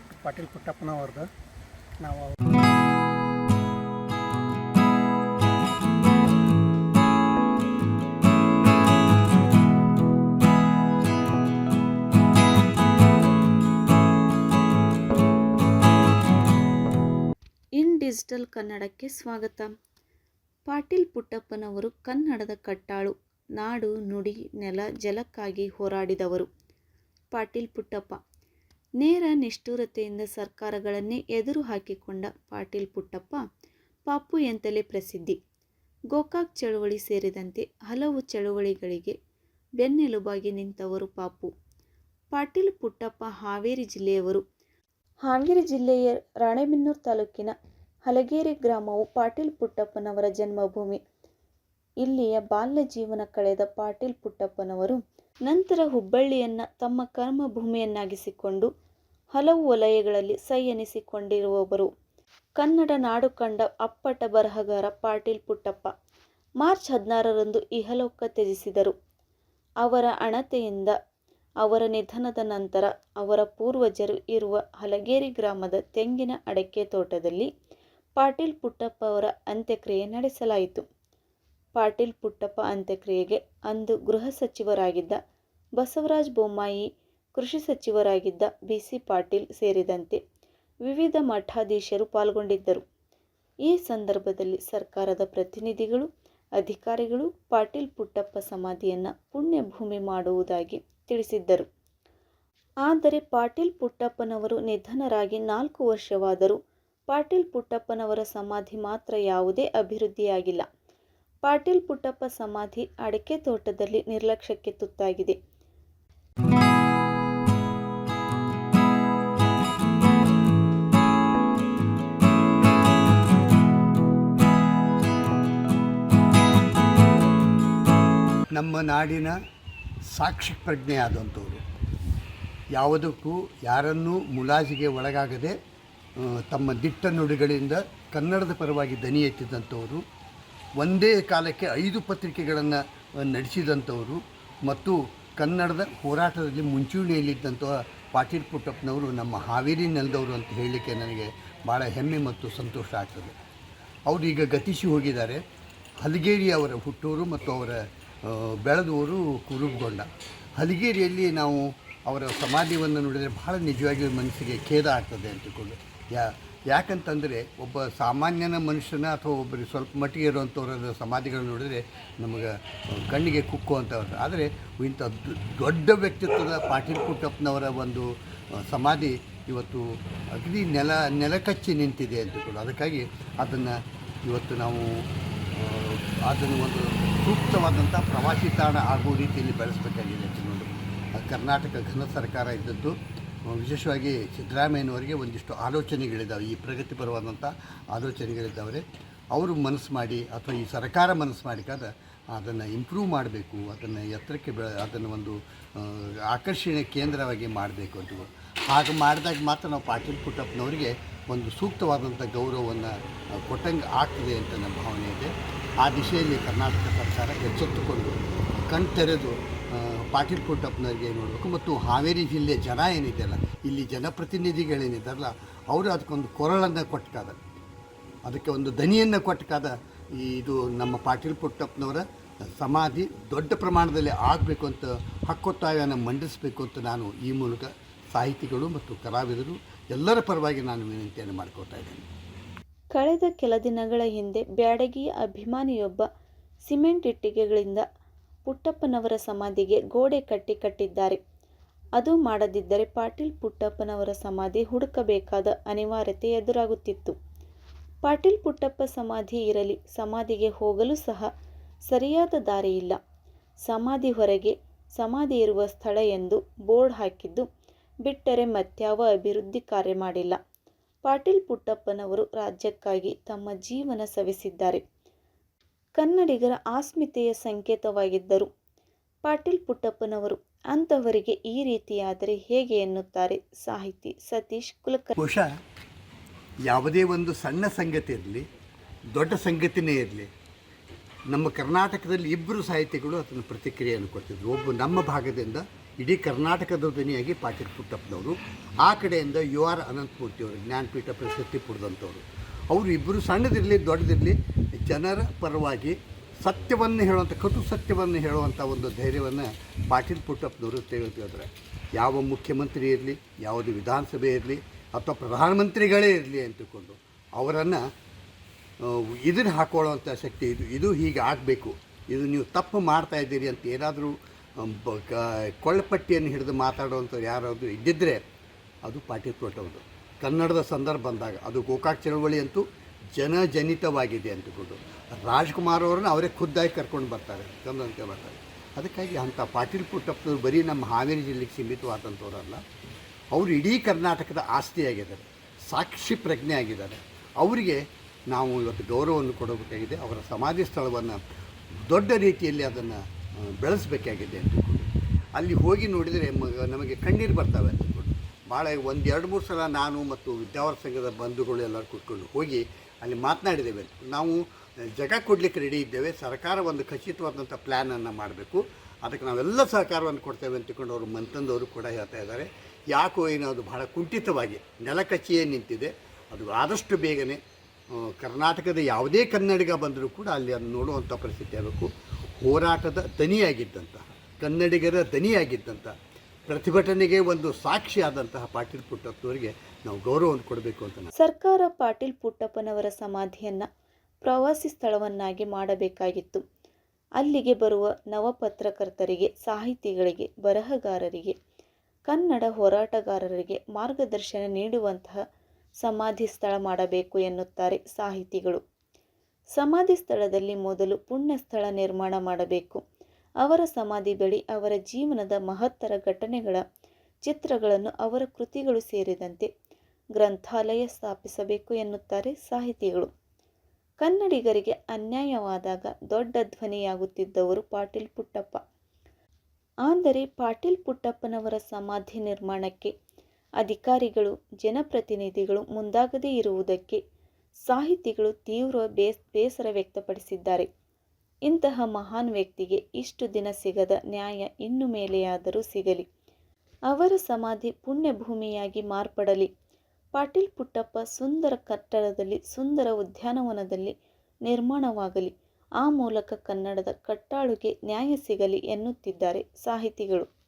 Doctor Patil ಪುಟ್ಟಪ್ಪನವ್ರದ್ದು ನಾವು in digital ಕನ್ನಡಕ್ಕೆ ಸ್ವಾಗತ. ಪಾಟೀಲ್ ಪುಟ್ಟಪ್ಪನವರು ಕನ್ನಡದ ಕಟ್ಟಾಳು, ನಾಡು ನುಡಿ ನೆಲ ಜಲಕ್ಕಾಗಿ ಹೋರಾಡಿದವರು. ಪಾಟೀಲ್ ಪುಟ್ಟಪ್ಪ ನೇರ ನಿಷ್ಠುರತೆಯಿಂದ ಸರ್ಕಾರಗಳನ್ನೇ ಎದುರು ಹಾಕಿಕೊಂಡ ಪಾಟೀಲ್ ಪುಟ್ಟಪ್ಪ ಪಾಪು ಎಂತಲೇ ಪ್ರಸಿದ್ಧಿ. ಗೋಕಾಕ್ ಚಳುವಳಿ ಸೇರಿದಂತೆ ಹಲವು ಚಳುವಳಿಗಳಿಗೆ ಬೆನ್ನೆಲುಬಾಗಿ ನಿಂತವರು ಪಾಪು. ಪಾಟೀಲ್ ಪುಟ್ಟಪ್ಪ ಹಾವೇರಿ ಜಿಲ್ಲೆಯವರು. ಹಾವೇರಿ ಜಿಲ್ಲೆಯ ರಾಣೆಬೆನ್ನೂರು ತಾಲೂಕಿನ ಹಲಗೇರಿ ಗ್ರಾಮವು ಪಾಟೀಲ್ ಪುಟ್ಟಪ್ಪನವರ ಜನ್ಮಭೂಮಿ. ಇಲ್ಲಿಯ ಬಾಲ್ಯ ಜೀವನ ಕಳೆದ ಪಾಟೀಲ್ ಪುಟ್ಟಪ್ಪನವರು ನಂತರ ಹುಬ್ಬಳ್ಳಿಯನ್ನು ತಮ್ಮ ಕರ್ಮಭೂಮಿಯನ್ನಾಗಿಸಿಕೊಂಡು ಹಲವು ವಲಯಗಳಲ್ಲಿ ಸೈ ಎನಿಸಿಕೊಂಡಿರುವವರು ಕನ್ನಡ ನಾಡು ಕಂಡ ಅಪ್ಪಟ ಬರಹಗಾರ ಪಾಟೀಲ್ ಪುಟ್ಟಪ್ಪ ಮಾರ್ಚ್ ಹದಿನಾರರಂದು ಇಹಲೋಕ ತ್ಯಜಿಸಿದರು. ಅವರ ಅಣತೆಯಿಂದ ಅವರ ನಿಧನದ ನಂತರ ಅವರ ಪೂರ್ವಜರು ಇರುವ ಹಲಗೇರಿ ಗ್ರಾಮದ ತೆಂಗಿನ ಅಡಕೆ ತೋಟದಲ್ಲಿ ಪಾಟೀಲ್ ಪುಟ್ಟಪ್ಪ ಅವರ ಅಂತ್ಯಕ್ರಿಯೆ ನಡೆಸಲಾಯಿತು. ಪಾಟೀಲ್ ಪುಟ್ಟಪ್ಪ ಅಂತ್ಯಕ್ರಿಯೆಗೆ ಅಂದು ಗೃಹ ಸಚಿವರಾಗಿದ್ದ ಬಸವರಾಜ ಬೊಮ್ಮಾಯಿ ಕೃಷಿ ಸಚಿವರಾಗಿದ್ದ ಬಿಸಿ ಪಾಟೀಲ್ ಸೇರಿದಂತೆ ವಿವಿಧ ಮಠಾಧೀಶರು ಪಾಲ್ಗೊಂಡಿದ್ದರು. ಈ ಸಂದರ್ಭದಲ್ಲಿ ಸರ್ಕಾರದ ಪ್ರತಿನಿಧಿಗಳು, ಅಧಿಕಾರಿಗಳು ಪಾಟೀಲ್ ಪುಟ್ಟಪ್ಪ ಸಮಾಧಿಯನ್ನು ಪುಣ್ಯಭೂಮಿ ಮಾಡುವುದಾಗಿ ತಿಳಿಸಿದ್ದರು. ಆದರೆ ಪಾಟೀಲ್ ಪುಟ್ಟಪ್ಪನವರು ನಿಧನರಾಗಿ ನಾಲ್ಕು ವರ್ಷವಾದರೂ ಪಾಟೀಲ್ ಪುಟ್ಟಪ್ಪನವರ ಸಮಾಧಿ ಮಾತ್ರ ಯಾವುದೇ ಅಭಿವೃದ್ಧಿಯಾಗಿಲ್ಲ. ಪಾಟೀಲ್ ಪುಟ್ಟಪ್ಪ ಸಮಾಧಿ ಅಡಕೆ ತೋಟದಲ್ಲಿ ನಿರ್ಲಕ್ಷ್ಯಕ್ಕೆ ತುತ್ತಾಗಿದೆ. ನಮ್ಮ ನಾಡಿನ ಸಾಕ್ಷಿ ಪ್ರಜ್ಞೆ ಆದಂಥವ್ರು. ಯಾವುದಕ್ಕೂ ಯಾರನ್ನೂ ಮುಲಾಜಿಗೆ ಒಳಗಾಗದೆ ತಮ್ಮ ದಿಟ್ಟ ನುಡಿಗಳಿಂದ ಕನ್ನಡದ ಪರವಾಗಿ ದನಿ ಎತ್ತಿದಂಥವರು, ಒಂದೇ ಕಾಲಕ್ಕೆ ಐದು ಪತ್ರಿಕೆಗಳನ್ನು ನಡೆಸಿದಂಥವರು ಮತ್ತು ಕನ್ನಡದ ಹೋರಾಟದಲ್ಲಿ ಮುಂಚೂಣಿಯಲ್ಲಿದ್ದಂಥ ಪಾಟೀಲ್ ಪುಟ್ಟಪ್ಪನವರು ನಮ್ಮ ಹಾವೇರಿ ನೆಲದವರು ಅಂತ ಹೇಳಲಿಕ್ಕೆ ನನಗೆ ಭಾಳ ಹೆಮ್ಮೆ ಮತ್ತು ಸಂತೋಷ ಆಗ್ತದೆ. ಅವರು ಈಗ ಗತಿಸಿ ಹೋಗಿದ್ದಾರೆ. ಹಲಗೇರಿ ಅವರ ಹುಟ್ಟೂರು ಮತ್ತು ಅವರ ಬೆಳೆದವರು ಕುರುಬಗೊಂಡ. ಹಲಗೇರಿಯಲ್ಲಿ ನಾವು ಅವರ ಸಮಾಧಿಯನ್ನು ನೋಡಿದರೆ ಬಹಳ ನಿಜವಾಗಿಯೂ ಮನಸ್ಸಿಗೆ ಖೇದ ಆಗ್ತದೆ ಅಂತಕೊಂಡು ಯಾ, ಯಾಕಂತಂದರೆ ಒಬ್ಬ ಸಾಮಾನ್ಯನ ಮನುಷ್ಯನ ಅಥವಾ ಒಬ್ಬರು ಸ್ವಲ್ಪ ಮಟ್ಟಿಗೆ ಇರುವಂಥವ್ರ ಸಮಾಧಿಗಳನ್ನು ನೋಡಿದರೆ ನಮಗೆ ಕಣ್ಣಿಗೆ ಕುಕ್ಕು ಅಂತವ್ರು ಆದರೆ ಇಂಥ ದೊಡ್ಡ ವ್ಯಕ್ತಿತ್ವದ ಪಾಟೀಲ್ ಪುಟ್ಟಪ್ಪನವರ ಒಂದು ಸಮಾಧಿ ಇವತ್ತು ಅಗದಿ ನೆಲ, ನೆಲಕಚ್ಚಿ ನಿಂತಿದೆ ಅಂತಿಕೊಂಡು ಅದಕ್ಕಾಗಿ ಅದನ್ನು ಇವತ್ತು ನಾವು ಅದನ್ನು ಒಂದು ಸೂಕ್ತವಾದಂಥ ಪ್ರವಾಸಿ ತಾಣ ಆಗುವ ರೀತಿಯಲ್ಲಿ ಬೆಳೆಸಬೇಕಾಗಿದೆ ಅಂತ ನೋಡಿ. ಕರ್ನಾಟಕ ಘನ ಸರ್ಕಾರ ಇದ್ದದ್ದು ವಿಶೇಷವಾಗಿ ಸಿದ್ದರಾಮಯ್ಯನವರಿಗೆ ಒಂದಿಷ್ಟು ಆಲೋಚನೆಗಳಿದ್ದಾವೆ. ಈ ಪ್ರಗತಿಪರವಾದಂಥ ಆಲೋಚನೆಗಳಿದ್ದಾವೆ. ಅವರು ಮನಸ್ಸು ಮಾಡಿ ಅಥವಾ ಈ ಸರ್ಕಾರ ಮನಸ್ಸು ಮಾಡಿಕಾದ ಅದನ್ನು ಇಂಪ್ರೂವ್ ಮಾಡಬೇಕು, ಅದನ್ನು ಎತ್ತರಕ್ಕೆ ಬೆ, ಅದನ್ನು ಒಂದು ಆಕರ್ಷಣೆ ಕೇಂದ್ರವಾಗಿ ಮಾಡಬೇಕು ಅಂತ. ಹಾಗೆ ಮಾಡಿದಾಗ ಮಾತ್ರ ನಾವು ಪಾಟೀಲ್ ಪುಟ್ಟಪ್ಪನವರಿಗೆ ಒಂದು ಸೂಕ್ತವಾದಂಥ ಗೌರವವನ್ನು ಕೊಟ್ಟಂಗೆ ಆಗ್ತದೆ ಅಂತ ನನ್ನ ಭಾವನೆ ಇದೆ. ಆ ದಿಶೆಯಲ್ಲಿ ಕರ್ನಾಟಕ ಸರ್ಕಾರ ಎಚ್ಚೆತ್ತುಕೊಂಡು ಕಣ್ ತೆರೆದು ಆ, ಪಾಟೀಲ್ ಪುಟ್ಟಪ್ಪನವರಿಗೆ ನೋಡಬೇಕು. ಮತ್ತು ಹಾವೇರಿ ಜಿಲ್ಲೆ ಜನ ಏನಿದೆಯಲ್ಲ ಇಲ್ಲಿ ಜನಪ್ರತಿನಿಧಿಗಳೇನಿದ್ದಾರಲ್ಲ ಅವರು ಅದಕ್ಕೊಂದು ಕೊರಳನ್ನು ಕೊಟ್ಟಕಾದ ಅದಕ್ಕೆ ಒಂದು ದನಿಯನ್ನು ಕೊಟ್ಟಕಾದ ಇದು ನಮ್ಮ ಪಾಟೀಲ್ ಪುಟ್ಟಪ್ಪನವರ ಸಮಾಧಿ ದೊಡ್ಡ ಪ್ರಮಾಣದಲ್ಲಿ ಆಗಬೇಕು ಅಂತ ಹಕ್ಕೊತ್ತಾಯನ ಮಂಡಿಸಬೇಕು ಅಂತ ನಾನು ಈ ಮೂಲಕ ಸಾಹಿತಿಗಳು ಮತ್ತು ಕಲಾವಿದರು ಎಲ್ಲರ ಪರವಾಗಿ ನಾನು ವಿನಂತಿಯನ್ನು ಮಾಡಿಕೊಳ್ತಾ ಇದ್ದೇನೆ. ಕಳೆದ ಕೆಲ ದಿನಗಳ ಹಿಂದೆ ಬ್ಯಾಡಗಿಯ ಅಭಿಮಾನಿಯೊಬ್ಬ ಸಿಮೆಂಟ್ ಇಟ್ಟಿಗೆಗಳಿಂದ ಪುಟ್ಟಪ್ಪನವರ ಸಮಾಧಿಗೆ ಗೋಡೆ ಕಟ್ಟಿ ಕಟ್ಟಿದ್ದಾರೆ. ಅದು ಮಾಡದಿದ್ದರೆ ಪಾಟೀಲ್ ಪುಟ್ಟಪ್ಪನವರ ಸಮಾಧಿ ಹುಡುಕಬೇಕಾದ ಅನಿವಾರ್ಯತೆ ಎದುರಾಗುತ್ತಿತ್ತು. ಪಾಟೀಲ್ ಪುಟ್ಟಪ್ಪ ಸಮಾಧಿ ಇರಲಿ, ಸಮಾಧಿಗೆ ಹೋಗಲು ಸಹ ಸರಿಯಾದ ದಾರಿಯಿಲ್ಲ. ಸಮಾಧಿ ಹೊರಗೆ ಸಮಾಧಿ ಇರುವ ಸ್ಥಳ ಎಂದು ಬೋರ್ಡ್ ಹಾಕಿದ್ದು ಬಿಟ್ಟರೆ ಮತ್ಯಾವ ಅಭಿವೃದ್ಧಿ ಕಾರ್ಯ ಮಾಡಿಲ್ಲ. ಪಾಟೀಲ್ ಪುಟ್ಟಪ್ಪನವರು ರಾಜ್ಯಕ್ಕಾಗಿ ತಮ್ಮ ಜೀವನ ಸವಿಸಿದ್ದಾರೆ. ಕನ್ನಡಿಗರ ಆಸ್ಮಿತೆಯ ಸಂಕೇತವಾಗಿದ್ದರು. ಪಾಟೀಲ್ ಪುಟ್ಟಪ್ಪನವರು ಅಂಥವರಿಗೆ ಈ ರೀತಿಯಾದರೆ ಹೇಗೆ ಎನ್ನುತ್ತಾರೆ ಸಾಹಿತಿ ಸತೀಶ್ ಕುಲಕರ್ಣಿ. ಬಹುಶಃ ಯಾವುದೇ ಒಂದು ಸಣ್ಣ ಸಂಗತಿ ಇರಲಿ, ದೊಡ್ಡ ಸಂಗತಿನೇ ಇರಲಿ, ನಮ್ಮ ಕರ್ನಾಟಕದಲ್ಲಿ ಇಬ್ಬರು ಸಾಹಿತಿಗಳು ಅದನ್ನು ಪ್ರತಿಕ್ರಿಯೆಯನ್ನು ಕೊಡ್ತಿದ್ರು ಒಬ್ಬ ನಮ್ಮ ಭಾಗದಿಂದ ಇಡೀ ಕರ್ನಾಟಕದ ಧ್ವನಿಯಾಗಿ ಪಾಟೀಲ್ ಪುಟ್ಟಪ್ಪನವರು, ಆ ಕಡೆಯಿಂದ ಯು ಆರ್ ಅನಂತಮೂರ್ತಿಯವರು ಜ್ಞಾನಪೀಠ ಪ್ರಶಸ್ತಿ ಪಡೆದಂಥವ್ರು. ಅವರು ಇಬ್ಬರು ಸಣ್ಣದಿರಲಿ, ದೊಡ್ಡದಿರಲಿ, ಜನರ ಪರವಾಗಿ ಸತ್ಯವನ್ನು ಹೇಳುವಂಥ, ಕಟು ಸತ್ಯವನ್ನು ಹೇಳುವಂಥ ಒಂದು ಧೈರ್ಯವನ್ನು ಪಾಟೀಲ್ ಪುಟ್ಟಪ್ಪನವರು ತೆಗೆದುಕೊಂಡ್ರೆ ಯಾವ ಮುಖ್ಯಮಂತ್ರಿ ಇರಲಿ, ಯಾವುದು ವಿಧಾನಸಭೆ ಇರಲಿ, ಅಥವಾ ಪ್ರಧಾನಮಂತ್ರಿಗಳೇ ಇರಲಿ ಅಂತಕೊಂಡು ಅವರನ್ನು ಇದನ್ನು ಹಾಕೊಳ್ಳುವಂಥ ಶಕ್ತಿ ಇದು ಇದು ಹೀಗೆ ಆಗಬೇಕು ಇದು ನೀವು ತಪ್ಪು ಮಾಡ್ತಾ ಇದ್ದೀರಿ ಅಂತ ಏನಾದರೂ ಕೊಳ್ಳಪಟ್ಟಿಯನ್ನು ಹಿಡಿದು ಮಾತಾಡುವಂಥವ್ರು ಯಾರಾದರೂ ಇದ್ದಿದ್ದರೆ ಅದು ಪಾಟೀಲ್ ಪುಟ್ಟವ್ರದ್ದು ಕನ್ನಡದ ಸಂದರ್ಭ ಬಂದಾಗ ಅದು ಗೋಕಾಕ್ ಚಳವಳಿ ಅಂತೂ ಜನಜನಿತವಾಗಿದೆ ಅಂತಕೊಂಡು ರಾಜ್ಕುಮಾರ್ ಅವ್ರನ್ನ ಅವರೇ ಖುದ್ದಾಗಿ ಕರ್ಕೊಂಡು ಬರ್ತಾರೆ ಕನ್ನಡಕ್ಕೆ ಬರ್ತಾರೆ. ಅದಕ್ಕಾಗಿ ಅಂಥ ಪಾಟೀಲ್ ಪುಟ್ಟಪ್ಪನವ್ರು ಬರೀ ನಮ್ಮ ಹಾವೇರಿ ಜಿಲ್ಲೆಗೆ ಸೀಮಿತವಾದಂಥವ್ರಲ್ಲ, ಅವರು ಇಡೀ ಕರ್ನಾಟಕದ ಆಸ್ತಿಯಾಗಿದ್ದಾರೆ ಸಾಕ್ಷಿ ಪ್ರಜ್ಞೆ ಆಗಿದ್ದಾರೆ. ಅವರಿಗೆ ನಾವು ಇವತ್ತು ಗೌರವವನ್ನು ಕೊಡಬೇಕಾಗಿದೆ, ಅವರ ಸಮಾಧಿ ಸ್ಥಳವನ್ನು ದೊಡ್ಡ ರೀತಿಯಲ್ಲಿ ಅದನ್ನು ಬೆಳೆಸಬೇಕಾಗಿದೆ ಅಂತಕೊಂಡು ಅಲ್ಲಿ ಹೋಗಿ ನೋಡಿದರೆ ನಮಗೆ ಕಣ್ಣೀರು ಬರ್ತವೆ ಅಂತಕೊಂಡು ಭಾಳ ಒಂದು ಎರಡು ಮೂರು ಸಲ ನಾನು ಮತ್ತು ವಿದ್ಯಾವರ ಸಂಘದ ಬಂಧುಗಳು ಎಲ್ಲರೂ ಕೂತ್ಕೊಂಡು ಹೋಗಿ ಅಲ್ಲಿ ಮಾತನಾಡಿದ್ದೇವೆ. ನಾವು ಜಗ ಕೊಡಲಿಕ್ಕೆ ರೆಡಿ ಇದ್ದೇವೆ. ಸರ್ಕಾರ ಒಂದು ಖಚಿತವಾದಂಥ ಪ್ಲ್ಯಾನನ್ನು ಮಾಡಬೇಕು. ಅದಕ್ಕೆ ನಾವೆಲ್ಲ ಸಹಕಾರವನ್ನು ಕೊಡ್ತೇವೆ ಅಂತಕೊಂಡು ಅವರು ಮಂತಂದವರು ಕೂಡ ಹೇಳ್ತಾ ಇದ್ದಾರೆ. ಯಾಕೋ ಏನೋ ಅದು ಬಹಳ ಕುಂಠಿತವಾಗಿ ನೆಲಕಚ್ಚಿಯೇ ನಿಂತಿದೆ. ಅದು ಆದಷ್ಟು ಬೇಗನೆ ಕರ್ನಾಟಕದ ಯಾವುದೇ ಕನ್ನಡಿಗ ಬಂದರೂ ಕೂಡ ಅಲ್ಲಿ ಅದನ್ನು ನೋಡುವಂಥ ಪರಿಸ್ಥಿತಿ ಆಗಬೇಕು. ಹೋರಾಟದ ದನಿಯಾಗಿದ್ದಂತಹ ಕನ್ನಡಿಗರ ದನಿಯಾಗಿದ್ದಂಥ ಪ್ರತಿಭಟನೆಗೆ ಒಂದು ಸಾಕ್ಷಿ ಆದಂತಹ ಪಾಟೀಲ್ ಪುಟ್ಟಪ್ಪನವರಿಗೆ ನಾವು ಗೌರವವನ್ನು ಕೊಡಬೇಕು ಅಂತ ಸರ್ಕಾರ ಪಾಟೀಲ್ ಪುಟ್ಟಪ್ಪನವರ ಸಮಾಧಿಯನ್ನು ಪ್ರವಾಸಿ ಸ್ಥಳವನ್ನಾಗಿ ಮಾಡಬೇಕಾಗಿತ್ತು. ಅಲ್ಲಿಗೆ ಬರುವ ನವಪತ್ರಕರ್ತರಿಗೆ, ಸಾಹಿತಿಗಳಿಗೆ, ಬರಹಗಾರರಿಗೆ, ಕನ್ನಡ ಹೋರಾಟಗಾರರಿಗೆ ಮಾರ್ಗದರ್ಶನ ನೀಡುವಂತಹ ಸಮಾಧಿ ಸ್ಥಳ ಮಾಡಬೇಕು ಎನ್ನುತ್ತಾರೆ ಸಾಹಿತಿಗಳು. ಸಮಾಧಿ ಸ್ಥಳದಲ್ಲಿ ಮೊದಲು ಪುಣ್ಯ ಸ್ಥಳ ನಿರ್ಮಾಣ ಮಾಡಬೇಕು. ಅವರ ಸಮಾಧಿ ಬಳಿ ಅವರ ಜೀವನದ ಮಹತ್ತರ ಘಟನೆಗಳ ಚಿತ್ರಗಳನ್ನು ಅವರ ಕೃತಿಗಳು ಸೇರಿದಂತೆ ಗ್ರಂಥಾಲಯ ಸ್ಥಾಪಿಸಬೇಕು ಎನ್ನುತ್ತಾರೆ ಸಾಹಿತಿಗಳು. ಕನ್ನಡಿಗರಿಗೆ ಅನ್ಯಾಯವಾದಾಗ ದೊಡ್ಡ ಧ್ವನಿಯಾಗುತ್ತಿದ್ದವರು ಪಾಟೀಲ್ ಪುಟ್ಟಪ್ಪ. ಆದರೆ ಪಾಟೀಲ್ ಪುಟ್ಟಪ್ಪನವರ ಸಮಾಧಿ ನಿರ್ಮಾಣಕ್ಕೆ ಅಧಿಕಾರಿಗಳು, ಜನಪ್ರತಿನಿಧಿಗಳು ಮುಂದಾಗದೇ ಇರುವುದಕ್ಕೆ ಸಾಹಿತಿಗಳು ತೀವ್ರ ಬೇಸ್, ಬೇಸರ ವ್ಯಕ್ತಪಡಿಸಿದ್ದಾರೆ. ಇಂತಹ ಮಹಾನ್ ವ್ಯಕ್ತಿಗೆ ಇಷ್ಟು ದಿನ ಸಿಗದ ನ್ಯಾಯ ಇನ್ನು ಮೇಲೆಯಾದರೂ ಸಿಗಲಿ. ಅವರ ಸಮಾಧಿ ಪುಣ್ಯಭೂಮಿಯಾಗಿ ಮಾರ್ಪಡಲಿ. ಪಾಟೀಲ್ ಪುಟ್ಟಪ್ಪ ಸುಂದರ ಕಟ್ಟಡದಲ್ಲಿ, ಸುಂದರ ಉದ್ಯಾನವನದಲ್ಲಿ ನಿರ್ಮಾಣವಾಗಲಿ. ಆ ಮೂಲಕ ಕನ್ನಡದ ಕಟ್ಟಾಳುಗೆ ನ್ಯಾಯ ಸಿಗಲಿ ಎನ್ನುತ್ತಿದ್ದಾರೆ ಸಾಹಿತಿಗಳು.